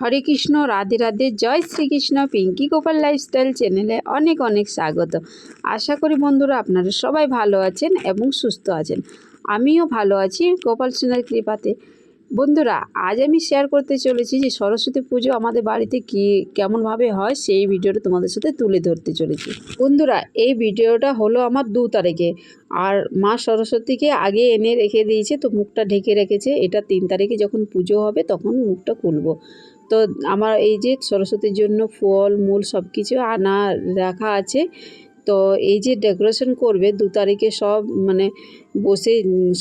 হরে কৃষ্ণ, রাধে রাধে, জয় শ্রীকৃষ্ণ, পিঙ্কি গোপাল লাইফস্টাইল চ্যানেলে অনেক অনেক স্বাগত। আশা করি বন্ধুরা আপনারা সবাই ভালো আছেন এবং সুস্থ আছেন। আমিও ভালো আছি গোপাল সোনার কৃপাতে। বন্ধুরা, আজ আমি শেয়ার করতে চলেছি যে সরস্বতী পুজো আমাদের বাড়িতে কী, কেমনভাবে হয় সেই ভিডিওটা তোমাদের সাথে তুলে ধরতে চলেছি। বন্ধুরা, এই ভিডিওটা হলো আমার দু তারিখে। আর মা সরস্বতীকে আগে এনে রেখে দিয়েছে, তো মুখটা ঢেকে রেখেছে। এটা তিন তারিখে যখন পুজো হবে, তখন মুখটা খুলবো। তো আমার এই যে সরস্বতীর জন্য ফল, মূল সব কিছু আনা, রাখা আছে। তো এই যে ডেকোরেশন করবে, দু তারিখে সব মানে বসে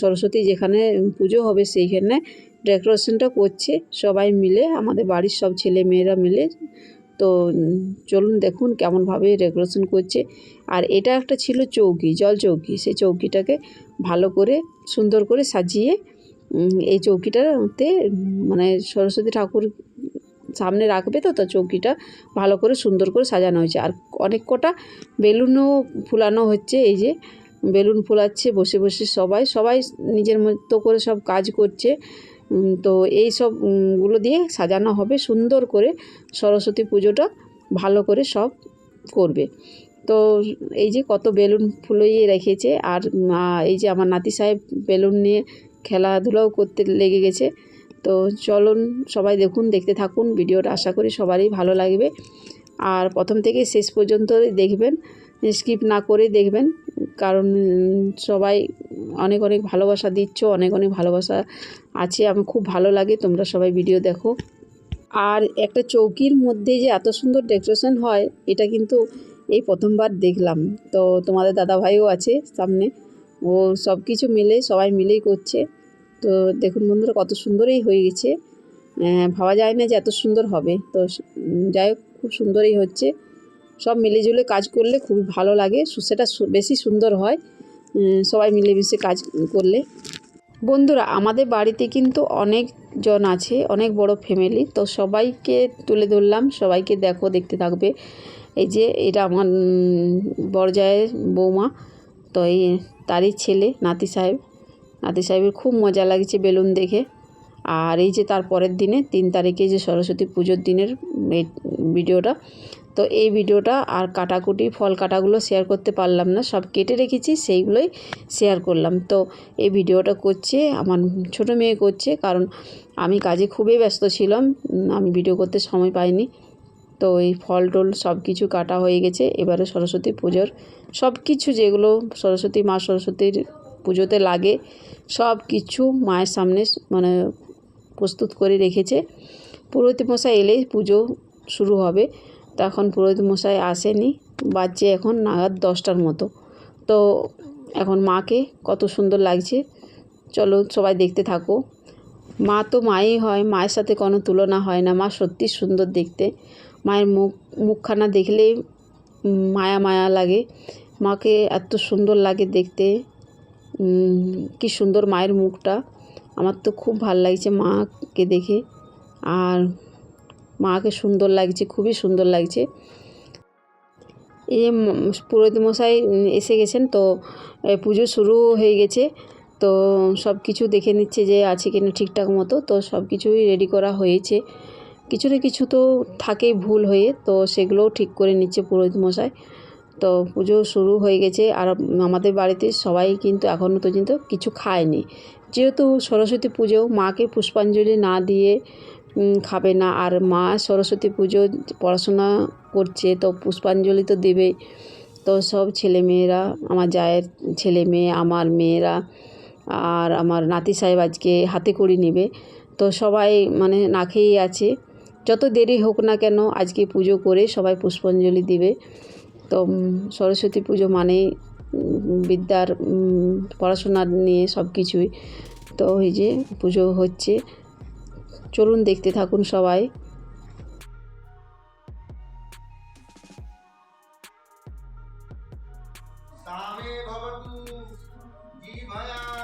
সরস্বতী যেখানে পুজো হবে সেইখানে ডেকোরেশনটা করছে। সবাই মিলে, আমাদের বাড়ির সব ছেলে মেয়েরা মিলে। তো চলুন দেখুন কেমনভাবে ডেকোরেশন করছে। আর এটা একটা ছিল চৌকি, জল চৌকি। সেই চৌকিটাকে ভালো করে, সুন্দর করে সাজিয়ে এই চৌকিটাতে মানে সরস্বতী ঠাকুর সামনে রাখবে তো তো চৌকিটা ভালো করে সুন্দর করে সাজানো হয়েছে। আর অনেক কটা বেলুনও ফুলানো হচ্ছে এই যে বেলুন ফুলাচ্ছে বসে বসে সবাই সবাই নিজের মতো করে সব কাজ করছে। তো এই সব উম, গুলো দিয়ে সাজানো হবে সুন্দর করে। সরস্বতী পুজোটা ভালো করে সব করবে। তো এই যে কত বেলুন ফুলিয়ে রেখেছে। আর এই যে আমার নাতি সাহেব বেলুন নিয়ে খেলাধুলাও করতে লেগে গেছে। তো চলুন সবাই দেখুন, দেখতে থাকুন ভিডিওটা। আশা করি সবারই ভালো লাগবে। আর প্রথম থেকে শেষ পর্যন্ত দেখবেন, স্কিপ না করে দেখবেন, কারণ সবাই অনেক অনেক ভালোবাসা দিচ্ছ, অনেক অনেক ভালোবাসা আছে আমি খুব ভালো লাগে, তোমরা সবাই ভিডিও দেখো। আর একটা চৌকির মধ্যে যে এত সুন্দর ডেকোরেশন হয়, এটা কিন্তু এই প্রথমবার দেখলাম। তো তোমাদের দাদা ভাইও আছে সামনে, ও সব কিছু মিলে, সবাই মিলেই করছে। তো দেখুন বন্ধুরা কত সুন্দরই হয়ে গেছে। ভাবা যায় না যে এত সুন্দর হবে। তো যাই হোক খুব সুন্দরই হচ্ছে। সব মিলেজুলে কাজ করলে খুবই ভালো লাগে। সেটা বেশি সুন্দর হয়। সবাই মিলেমিশে কাজ করলে। বন্ধুরা আমাদের বাড়িতে কিন্তু অনেক জন আছে অনেক বড় ফ্যামিলি তো সবাইকে তুলে ধরলাম। সবাইকে দেখো দেখতে থাকবে। এই যে এটা আমার উম, বড়জায়ের বৌমা। তো এই তারই ছেলে নাতি সাহেব। নাতি সাহেবের খুব মজা লাগছে বেলুন দেখে। আর এই যে তার পরের দিনে, তিন তারিখে যে সরস্বতী পুজোর দিনের ভিডিওটা, তো এই ভিডিওটা আর কাটাকুটি, ফল কাটাগুলো শেয়ার করতে পারলাম না, সব কেটে রেখেছি, সেইগুলোই শেয়ার করলাম। তো এই ভিডিওটা করছে, আমার ছোটো মেয়ে করছে, কারণ আমি কাজে খুবই ব্যস্ত ছিলাম আমি ভিডিও করতে সময় পাইনি। তো এই ফল টল সব কিছু কাটা হয়ে গেছে, এবারে সরস্বতী পুজোর সব কিছু যেগুলো সরস্বতী মা সরস্বতীর পুজোতে লাগে। সব কিছু মায়ের সামনে মানে প্রস্তুত করে রেখেছে। পুরোহিত মশাই এলেই পুজো শুরু হবে। তো এখন পুরোহিত মশাই আসেনি। বাজছে এখন নাগাদ দশটার মতো। তো এখন মাকে কত সুন্দর লাগছে। চলো সবাই দেখতে থাকো। মা তো মাই হয়, মায়ের সাথে কোনো তুলনা হয় না। মা সত্যি সুন্দর দেখতে। মায়ের মুখ, মুখখানা দেখলেই মায়া মায়া লাগে। মাকে এত সুন্দর লাগে দেখতে। কি সুন্দর মায়ের মুখটা। আমার তো খুব ভালো লাগছে মাকে দেখে। আর মাকে সুন্দর লাগছে, খুবই সুন্দর লাগছে। এই পুরোহিত মশাই এসে গেছেন তো পুজো শুরু হয়ে গেছে। তো সব কিছু দেখে নিচ্ছে যে আছে কিনা ঠিকঠাক মতো। তো সব কিছুই রেডি করা হয়েছে। কিছু না কিছু তো থাকেই ভুল হয়ে। তো সেগুলোও ঠিক করে নিচ্ছে পুরোহিত মশাই। তো পুজো শুরু হয়ে গেছে আর আমাদের বাড়িতে সবাই কিন্তু এখনও পর্যন্ত কিছু খায়নি। যেহেতু সরস্বতী পুজো, মাকে পুষ্পাঞ্জলি না দিয়ে খাবে না। আর মা সরস্বতী পুজো পড়াশোনা করছে, তো পুষ্পাঞ্জলি তো দেবেই তো সব ছেলে মেয়েরা আমার জায়ের ছেলে মেয়ে আমার মেয়েরা আর আমার নাতি সাহেব আজকে হাতে করি নেবে। তো সবাই মানে না খেয়েই আছে। যত দেরি হোক না কেন আজকে পুজো করে সবাই পুষ্পাঞ্জলি দিবে। তো উম, সরস্বতী পুজো মানেই উম, বিদ্যার উম, পড়াশোনা নিয়ে সব কিছুই তো এই যে পুজো হচ্ছে চলুন দেখতে থাকুন সবাই सामे भवतु जीभयां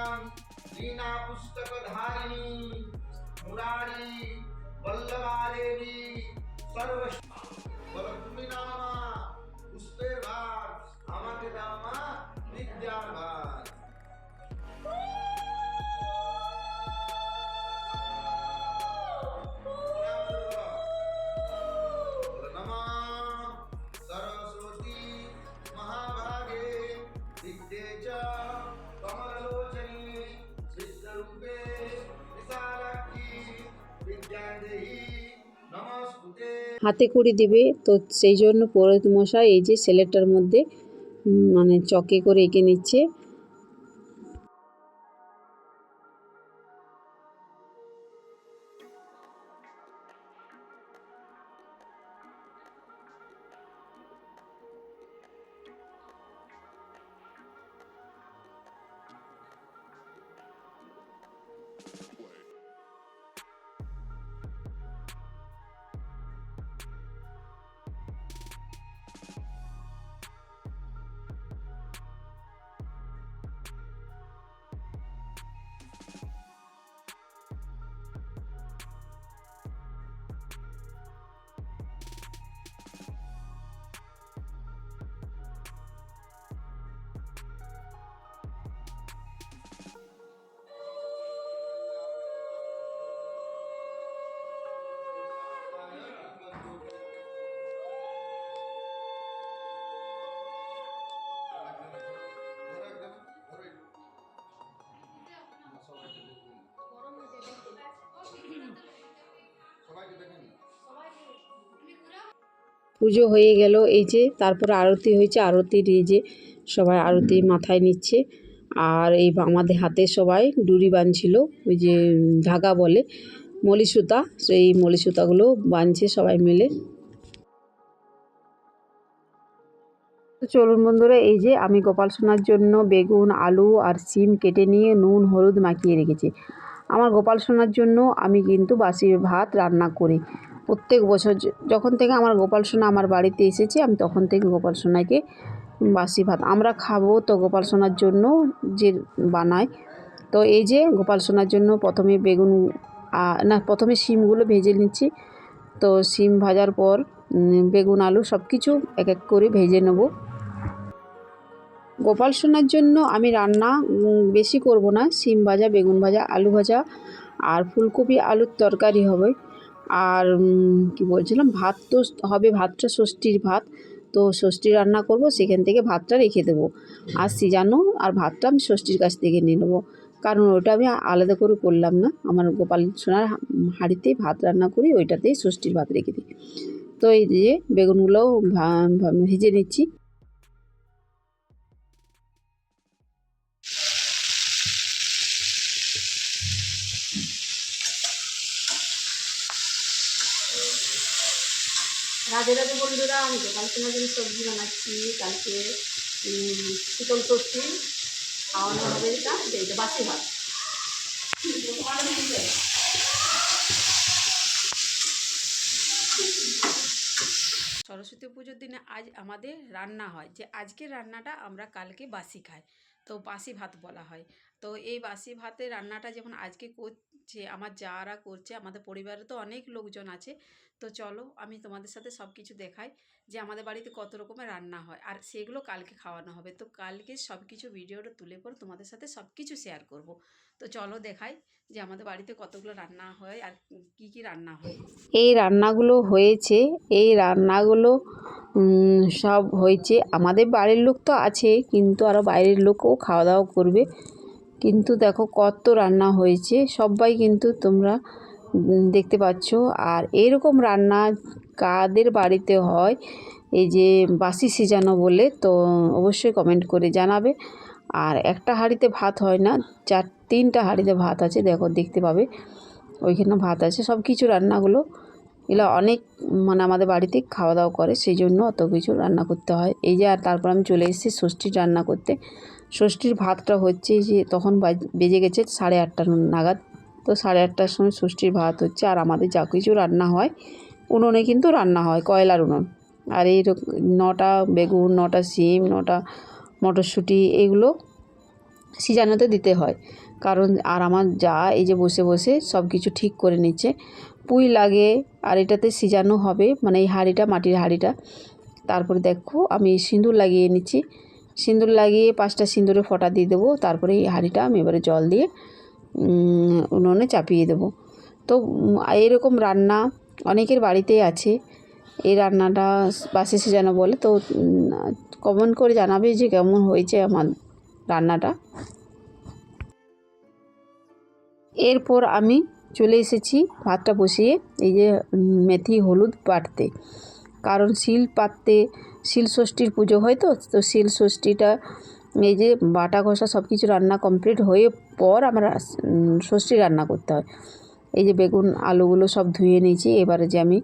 হাতে করে দেবে। তো সেই জন্য পুরোহিত মশাই এই যে সেলেটটার মধ্যে মানে চকে করে এঁকে নিচ্ছে। পুজো হয়ে গেল। এই যে তারপরে আরতি হয়েছে। আরতির এই যে সবাই আরতি মাথায় নিচ্ছে। আর এই আমাদের হাতে সবাই ডুরি বাঁধছিল। ওই যে ধাগা বলে মলি সুতা সেই মলি সুতাগুলো বাঁধছে সবাই মিলে। চলুন বন্ধুরা, এই যে আমি গোপাল সোনার জন্য বেগুন, আলু আর সিম কেটে নিয়ে নুন, হলুদ মাখিয়ে রেখেছি। আমার গোপাল সোনার জন্য আমি কিন্তু বাসি ভাত রান্না করি। প্রত্যেক বছর যখন থেকে আমার গোপাল সোনা আমার বাড়িতে এসেছে, আমি তখন থেকে গোপাল সোনাকে বাসি ভাত, আমরা খাব তো গোপাল সোনার জন্য যে বানাই তো এই যে গোপাল সোনার জন্য প্রথমে বেগুন না, প্রথমে শিমগুলো ভেজে নিচ্ছি। তো শিম ভাজার পর বেগুন, আলু সব কিছু এক এক করে ভেজে নেব। গোপাল সোনার জন্য আমি রান্না বেশি করব না। শিম ভাজা, বেগুন ভাজা, আলু ভাজা আর ফুলকপি আলুর তরকারি হবে। আর কি বলছিলাম? ভাত তো হবে ভাতটা ষষ্ঠীর ভাত। তো ষষ্ঠী রান্না করব, সেখান থেকে ভাতটা রেখে দেবো। আর সিজানো আর ভাতটা আমি ষষ্ঠীর কাছ থেকে নিয়ে নেব। কারণ ওটা আমি আলাদা করে করলাম না। আমার গোপাল সোনার হা- হাঁড়িতেই ভাত রান্না করি, ওইটাতেই ষষ্ঠীর ভাত রেখে দিই। তো এই যে বেগুনগুলোও ভেজে নিচ্ছি। রাধে রাধে বন্ধুরা, আমি গোপাল সোনার জন্য সবজি বানাচ্ছি, কালকে শীতল ষষ্ঠী খাওয়ানো হবে এটা এটা বাসি ভাত। সরস্বতী পুজোর দিনে আজ আমাদের রান্না হয়, যে আজকে রান্নাটা আমরা কালকে বাসি খাই, তো বাসি ভাত বলা হয়। তো এই বাসি ভাতের রান্নাটা যখন আজকে করছে, আমার যারা করছে, আমাদের পরিবারে তো অনেক লোকজন আছে। তো চলো আমি তোমাদের সাথে সব কিছু দেখাই যে আমাদের বাড়িতে কত রকমের রান্না হয়। আর সেগুলো কালকে খাওয়ানো হবে। তো কালকে সব কিছু ভিডিওটা তুলে পর তোমাদের সাথে সব কিছু শেয়ার করব। তো চলো দেখাই যে আমাদের বাড়িতে কতগুলো রান্না হয় আর কি কি রান্না হয়। এই রান্নাগুলো হয়েছে। এই রান্নাগুলো সব হয়েছে। আমাদের বাড়ির লোক তো আছে, কিন্তু আরও বাইরের লোকও খাওয়া দাওয়া করবে। কিন্তু দেখো কত রান্না হয়েছে, সবাই কিন্তু তোমরা দেখতে পাচ্ছ। আর এরকম রান্না কাদের বাড়িতে হয়, এই যে বাসি সিজানো বলে, তো অবশ্যই কমেন্ট করে জানাবে। আর একটা হাঁড়িতে ভাত হয় না, চার, তিনটা হাঁড়িতে ভাত আছে, দেখো দেখতে পাবে। ওইখানে ভাত আছে সব কিছু রান্নাগুলো এগুলো অনেক মানে আমাদের বাড়িতে খাওয়া দাওয়া করে, সেই জন্য অত কিছু রান্না করতে হয়। এই যে আর তারপর আমি চলে এসেছি, ষষ্ঠীর রান্না করতে। ষষ্ঠীর ভাতটা হচ্ছে যে তখন বাজ- গেছে সাড়ে আটটা নাগাদ। তো সাড়ে আটটার সময় ষষ্ঠীর ভাত হচ্ছে আর আমাদের যা কিছু রান্না হয়, উনুনে কিন্তু রান্না হয়, কয়লার উনুন। আর এই নটা বেগুন, নটা সিম, নটা মটরশুঁটি এগুলো সিজানোতে দিতে হয়। কারণ আর আমার যা এই যে বসে বসে সব কিছু ঠিক করে নিচ্ছে। পুঁই লাগে আর এটাতে সিজানো হবে মানে এই হাঁড়িটা, মাটির হাঁড়িটা। তারপরে দেখো আমি সিঁদুর লাগিয়ে নিচ্ছি। সিঁদুর লাগিয়ে পাঁচটা সিঁদুরে ফোঁটা দিয়ে দেবো, তারপরে এই হাঁড়িটা আমি এবারে জল দিয়ে উনুনে চাপিয়ে দেবো। তো এরকম রান্না অনেকের বাড়িতেই আছে। এই রান্নাটা বাসে যেন বলে, তো কমেন্ট করে জানাবে যে কেমন হয়েছে আমার রান্নাটা। এরপর আমি চলে এসেছি ভাতটা বসিয়ে, এই যে মেথি হলুদ বাটতে কারণ শিল পাততে শিল ষষ্ঠীর পুজো হয় তো তো শিল ষষ্ঠীটা এই যে বাটা ঘষা সব কিছু রান্না কমপ্লিট হয়ে পর আমরা ষষ্ঠী রান্না করতে হয়। এই যে বেগুন, আলুগুলো সব ধুয়ে নিয়েছি, এবারে যে আমি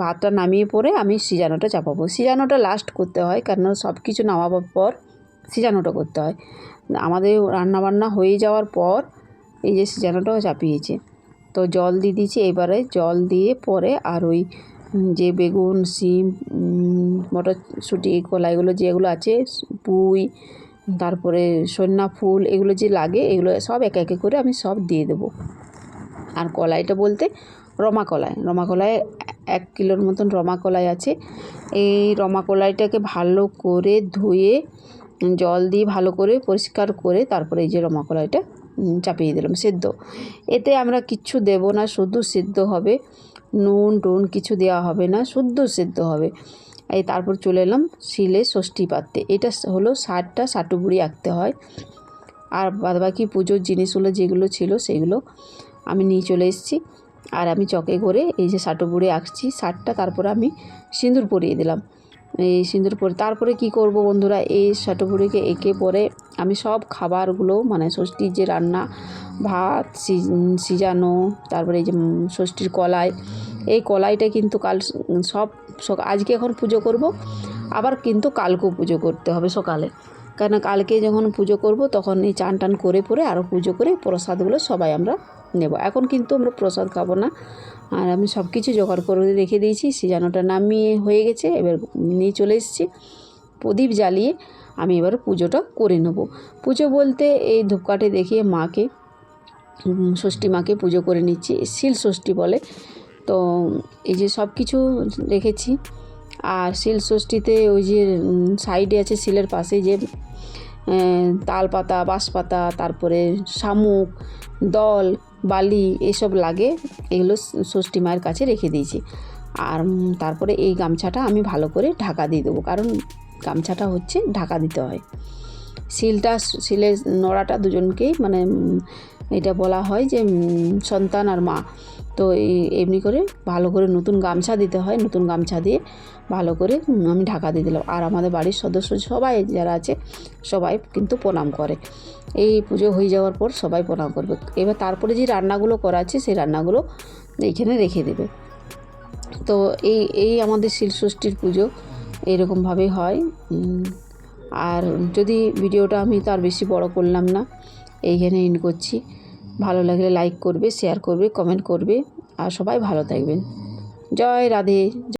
ভাতটা নামিয়ে পরে আমি সিজানোটা চাপাবো। সিজানোটা লাস্ট করতে হয় কারণ সব কিছু নামাবার পর সিজানোটা করতে হয়। আমাদের রান্নাবান্না হয়ে যাওয়ার পর এই যে সিজানোটাও চাপিয়েছে। তো জল দিয়ে দিয়েছি, এবারে জল দিয়ে পরে আর ওই যে বেগুন, শিম মটরশুঁটি, কলাইগুলো যেগুলো আছে, পুঁই, তারপরে সন্না ফুল, এগুলো যে লাগে, এগুলো সব একে একে করে আমি সব দিয়ে দেবো। আর কলাইটা বলতে রমা কলাই। রমা কলাই এক কিলোর মতন রমা কলাই আছে। এই রমা কলাইটাকে ভালো করে ধুয়ে, জল দিয়ে ভালো করে পরিষ্কার করে তারপরে এই যে রমা কলাইটা চাপিয়ে দিলাম, সেদ্ধ। এতে আমরা কিচ্ছু দেব না, শুধু সিদ্ধ হবে। নুন টুন কিছু দেওয়া হবে না, শুদ্ধ সিদ্ধ হবে। এই তারপর চলে এলাম শিলে ষষ্ঠী পাত্রে। এটা হলো ষাটটা সাটুবুড়ি আঁকতে হয়। আর বাদবাকি পুজোর জিনিসগুলো যেগুলো ছিল সেগুলো আমি নিয়ে চলে এসেছি। আর আমি চকে করে এই যে সাটুবুড়ি আঁকছি শার্টটা তারপরে আমি সিঁদুর পরিয়ে দিলাম। এই সিঁদুর পরে, তারপরে কি করব বন্ধুরা? এই সাটুবুড়িকে এঁকে পরে আমি সব খাবারগুলো মানে ষষ্ঠীর যে রান্না, ভাত সিজানো, তারপরে এই যে ষষ্ঠীর কলাই, এই কলাইটা কিন্তু কাল সব আজকে এখন পুজো করব, আবার কিন্তু কালকেও পুজো করতে হবে সকালে। কেন কালকে যখন পুজো করব, তখন এই চান টান করে, পরে আরও পুজো করে প্রসাদগুলো সবাই আমরা নেব। এখন কিন্তু আমরা প্রসাদ খাব না। আর আমি সব কিছু জোগাড় করে রেখে দিয়েছি সিজানোটা নামিয়ে হয়ে গেছে, এবার নিয়ে চলে এসেছি প্রদীপ জ্বালিয়ে আমি এবার পুজোটা করে নেব। পুজো বলতে এই ধূপকাঠি দেখিয়ে মাকে ষষ্ঠী মাকে পুজো করে নিচ্ছি, শিল ষষ্ঠী বলে। তো এই যে সব কিছু রেখেছি, আর শিল ষষ্ঠীতে ওই যে সাইডে আছে শিলের পাশে যে তাল পাতা বাঁশ পাতা তারপরে শামুক, দল বালি এসব লাগে, এগুলো ষষ্ঠী মায়ের কাছে রেখে দিয়েছি। আর তারপরে এই গামছাটা আমি ভালো করে ঢাকা দিয়ে দেবো, কারণ গামছাটা হচ্ছে ঢাকা দিতে হয়। শিলটা শিলের নড়াটা দুজনকেই মানে এটা বলা হয় যে সন্তান আর মা। তো এমনি করে ভালো করে নতুন গামছা দিতে হয়, নতুন গামছা দিয়ে ভালো করে আমি ঢাকা দিয়ে দিলাম। আর আমাদের বাড়ির সদস্য সবাই যারা আছে, সবাই কিন্তু প্রণাম করে। এই পুজো হয়ে যাওয়ার পর সবাই প্রণাম করবে। এবার তারপরে যে রান্নাগুলো করা আছে, সেই রান্নাগুলো এইখানে রেখে দেবে। তো এই এই আমাদের শিলষষ্ঠীর পুজো এরকমভাবেই হয়। আর যদি ভিডিওটা আমি তার বেশি বড় করলাম না, এইখানে ইন করছি। ভালো লাগলে লাইক করবে শেয়ার করবে কমেন্ট করবে। আর সবাই ভালো থাকবেন। জয় রাধে।